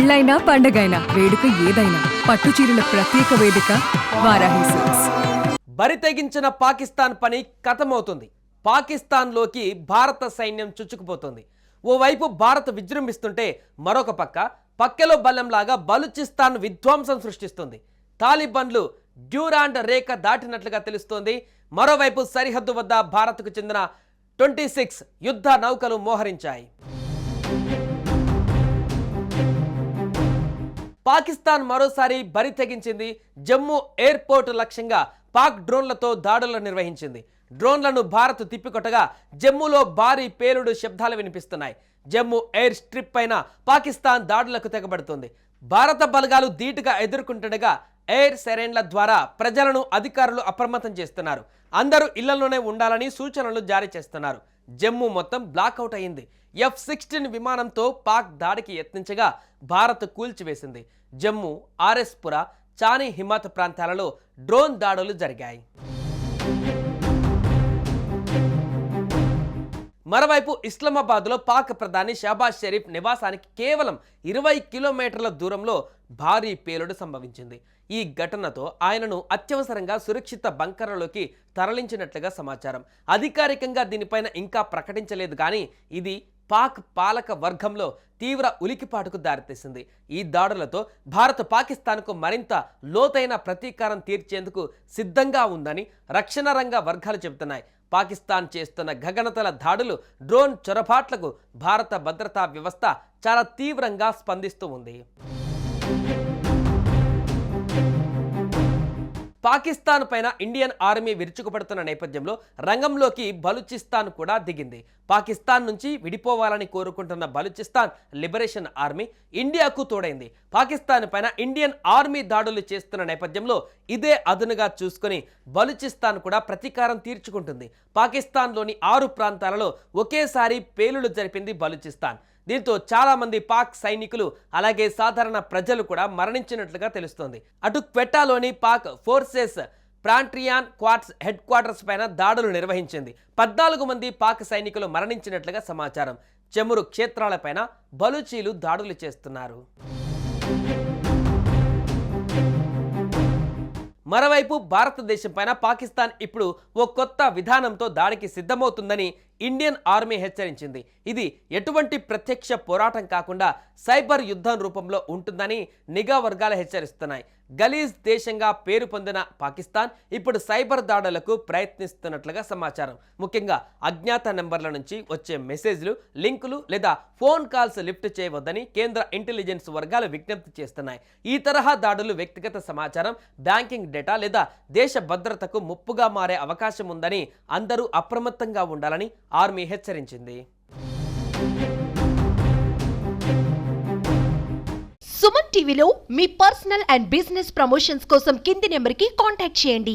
పెళ్ళైనా పండగైనా వేడుక ఏదైనా పట్టు చీరల ప్రత్యేక వేదిక వారాహి సిల్క్స్ బరి తెగించిన పాకిస్తాన్ పని కథమవుతుంది. పాకిస్తాన్లోకి భారత సైన్యం చుచ్చుకుపోతుంది. ఓవైపు భారత్ విజృంభిస్తుంటే మరొక పక్క పక్కెలో బల్లంలాగా బలూచిస్తాన్ విధ్వంసం సృష్టిస్తుంది. తాలిబన్లు డ్యూరాండ్ రేఖ దాటినట్లుగా తెలుస్తోంది. మరోవైపు సరిహద్దు వద్ద భారత్కు చెందిన ట్వంటీ సిక్స్ యుద్ధ నౌకలు మోహరించాయి. పాకిస్తాన్ మరోసారి బరి తెగించింది జమ్మూ ఎయిర్పోర్ట్ లక్ష్యంగా పాక్ డ్రోన్లతో దాడులు నిర్వహించింది. డ్రోన్లను భారత్ తిప్పికొట్టగా జమ్మూలో భారీ పేలుడు శబ్దాలు వినిపిస్తున్నాయి. జమ్మూ ఎయిర్ స్ట్రిప్ పైన పాకిస్తాన్ దాడులకు తెగబడుతుంది. భారత బలగాలు ధీటుగా ఎదుర్కొంటుండగా ఎయిర్ సెరైన్ల ద్వారా ప్రజలను అధికారులు అప్రమత్తం చేస్తున్నారు. అందరూ ఇళ్ళలోనే ఉండాలని సూచనలు జారీ చేస్తున్నారు. జమ్మూ మొత్తం బ్లాక్అవుట్ అయింది. ఎఫ్ సిక్స్టీన్ విమానంతో పాక్ దాడికి యత్నించగా భారత్ కూల్చివేసింది. జమ్మూ ఆర్ఎస్పుర చాని హిమాత్ ప్రాంతాలలో డ్రోన్ దాడులు జరిగాయి. మరోవైపు ఇస్లామాబాద్లో పాక్ ప్రధాని షహబాజ్ షరీఫ్ నివాసానికి కేవలం ఇరవై కిలోమీటర్ల దూరంలో భారీ పేలుడు సంభవించింది. ఈ ఘటనతో ఆయనను అత్యవసరంగా సురక్షిత బంకర్లలోకి తరలించినట్లుగా సమాచారం. అధికారికంగా దీనిపైన ఇంకా ప్రకటించలేదు కానీ ఇది పాక్ పాలక వర్గంలో తీవ్ర ఉలికిపాటుకు దారితీసింది. ఈ దాడులతో భారత్ పాకిస్తాన్కు మరింత లోతైన ప్రతీకారం తీర్చేందుకు సిద్ధంగా ఉందని రక్షణ రంగ వర్గాలు చెబుతున్నాయి. పాకిస్తాన్ చేస్తున్న గగనతల దాడులు డ్రోన్ చొరబాట్లకు భారత భద్రతా వ్యవస్థ చాలా తీవ్రంగా స్పందిస్తూ ఉంది. పాకిస్తాన్ పైన ఇండియన్ ఆర్మీ విరుచుకుపడుతున్న నేపథ్యంలో రంగంలోకి బలూచిస్తాన్ కూడా దిగింది. పాకిస్తాన్ నుంచి విడిపోవాలని కోరుకుంటున్న బలూచిస్తాన్ లిబరేషన్ ఆర్మీ ఇండియాకు తోడైంది. పాకిస్తాన్ పైన ఇండియన్ ఆర్మీ దాడులు చేస్తున్న నేపథ్యంలో ఇదే అదునుగా చూసుకొని బలూచిస్తాన్ కూడా ప్రతీకారం తీర్చుకుంటుంది. పాకిస్తాన్లోని ఆరు ప్రాంతాలలో ఒకేసారి పేలులు జరిపింది బలూచిస్తాన్. దీంతో చాలామంది పాక్ సైనికులు అలాగే సాధారణ ప్రజలు కూడా మరణించినట్లుగా తెలుస్తోంది. అటు క్వెట్టాలోని పాక్ ఫోర్సెస్ ప్రాంట్రియాన్ క్వార్ట్స్ హెడ్ క్వార్టర్స్ పైన దాడులు నిర్వహించింది. పద్నాలుగు మంది పాక్ సైనికులు మరణించినట్లుగా సమాచారం. చెమురు క్షేత్రాలపైన బలూచీలు దాడులు చేస్తున్నారు. మరోవైపు భారతదేశం పైన పాకిస్తాన్ ఇప్పుడు ఓ కొత్త విధానంతో దాడికి సిద్ధమవుతుందని ఇండియన్ ఆర్మీ హెచ్చరించింది. ఇది ఎటువంటి ప్రత్యక్ష పోరాటం కాకుండా సైబర్ యుద్ధం రూపంలో ఉంటుందని నిఘా వర్గాలు హెచ్చరిస్తున్నాయి. గలీజ్ దేశంగా పేరు పొందిన పాకిస్తాన్ ఇప్పుడు సైబర్ దాడులకు ప్రయత్నిస్తున్నట్లుగా సమాచారం. ముఖ్యంగా అజ్ఞాత నెంబర్ల నుంచి వచ్చే మెసేజ్లు లింకులు లేదా ఫోన్ కాల్స్ లిఫ్ట్ చేయవద్దని కేంద్ర ఇంటెలిజెన్స్ వర్గాలు విజ్ఞప్తి చేస్తున్నాయి. ఈ తరహా దాడులు వ్యక్తిగత సమాచారం బ్యాంకింగ్ డేటా లేదా దేశ భద్రతకు ముప్పుగా మారే అవకాశం ఉందని అందరూ అప్రమత్తంగా ఉండాలని ఆర్మీ హెచ్చరించింది. సుమన్ టీవీలో మీ పర్సనల్ అండ్ బిజినెస్ ప్రమోషన్స్ కోసం కింది నెంబర్కి కాంటాక్ట్ చేయండి.